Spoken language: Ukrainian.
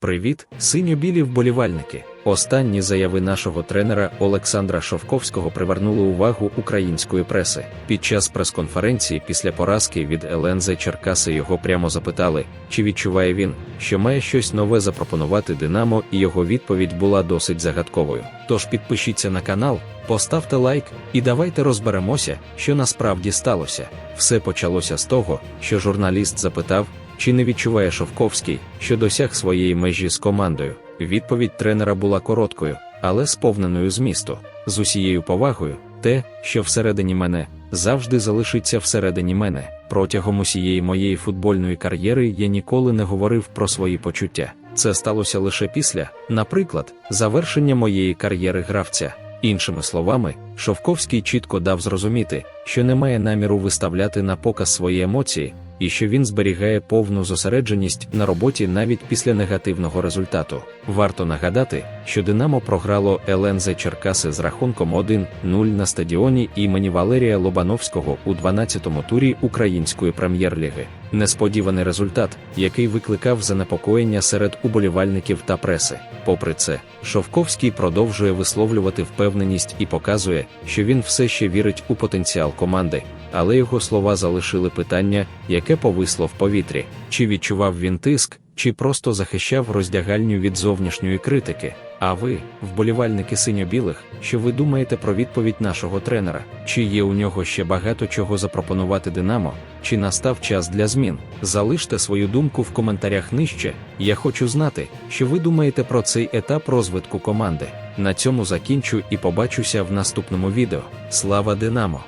Привіт, синьо-білі вболівальники. Останні заяви нашого тренера Олександра Шовковського привернули увагу української преси. Під час прес-конференції після поразки від ЛНЗ Черкаси його прямо запитали, чи відчуває він, що має щось нове запропонувати Динамо, і його відповідь була досить загадковою. Тож підпишіться на канал, поставте лайк і давайте розберемося, що насправді сталося. Все почалося з того, що журналіст запитав, чи не відчуває Шовковський, що досяг своєї межі з командою? Відповідь тренера була короткою, але сповненою змісту. З усією повагою, те, що всередині мене, завжди залишиться всередині мене. Протягом усієї моєї футбольної кар'єри я ніколи не говорив про свої почуття. Це сталося лише після, наприклад, завершення моєї кар'єри гравця. Іншими словами, Шовковський чітко дав зрозуміти, що не має наміру виставляти на показ свої емоції, і що він зберігає повну зосередженість на роботі навіть після негативного результату. Варто нагадати, що Динамо програло ЛНЗ Черкаси з рахунком 1-0 на стадіоні імені Валерія Лобановського у 12-му турі української прем'єр-ліги. Несподіваний результат, який викликав занепокоєння серед уболівальників та преси. Попри це, Шовковський продовжує висловлювати впевненість і показує, що він все ще вірить у потенціал команди, але його слова залишили питання, яке повисло в повітрі: чи відчував він тиск, чи просто захищав роздягальню від зовнішньої критики. А ви, вболівальники синьо-білих, що ви думаєте про відповідь нашого тренера? Чи є у нього ще багато чого запропонувати Динамо? Чи настав час для змін? Залиште свою думку в коментарях нижче. Я хочу знати, що ви думаєте про цей етап розвитку команди. На цьому закінчу і побачуся в наступному відео. Слава Динамо!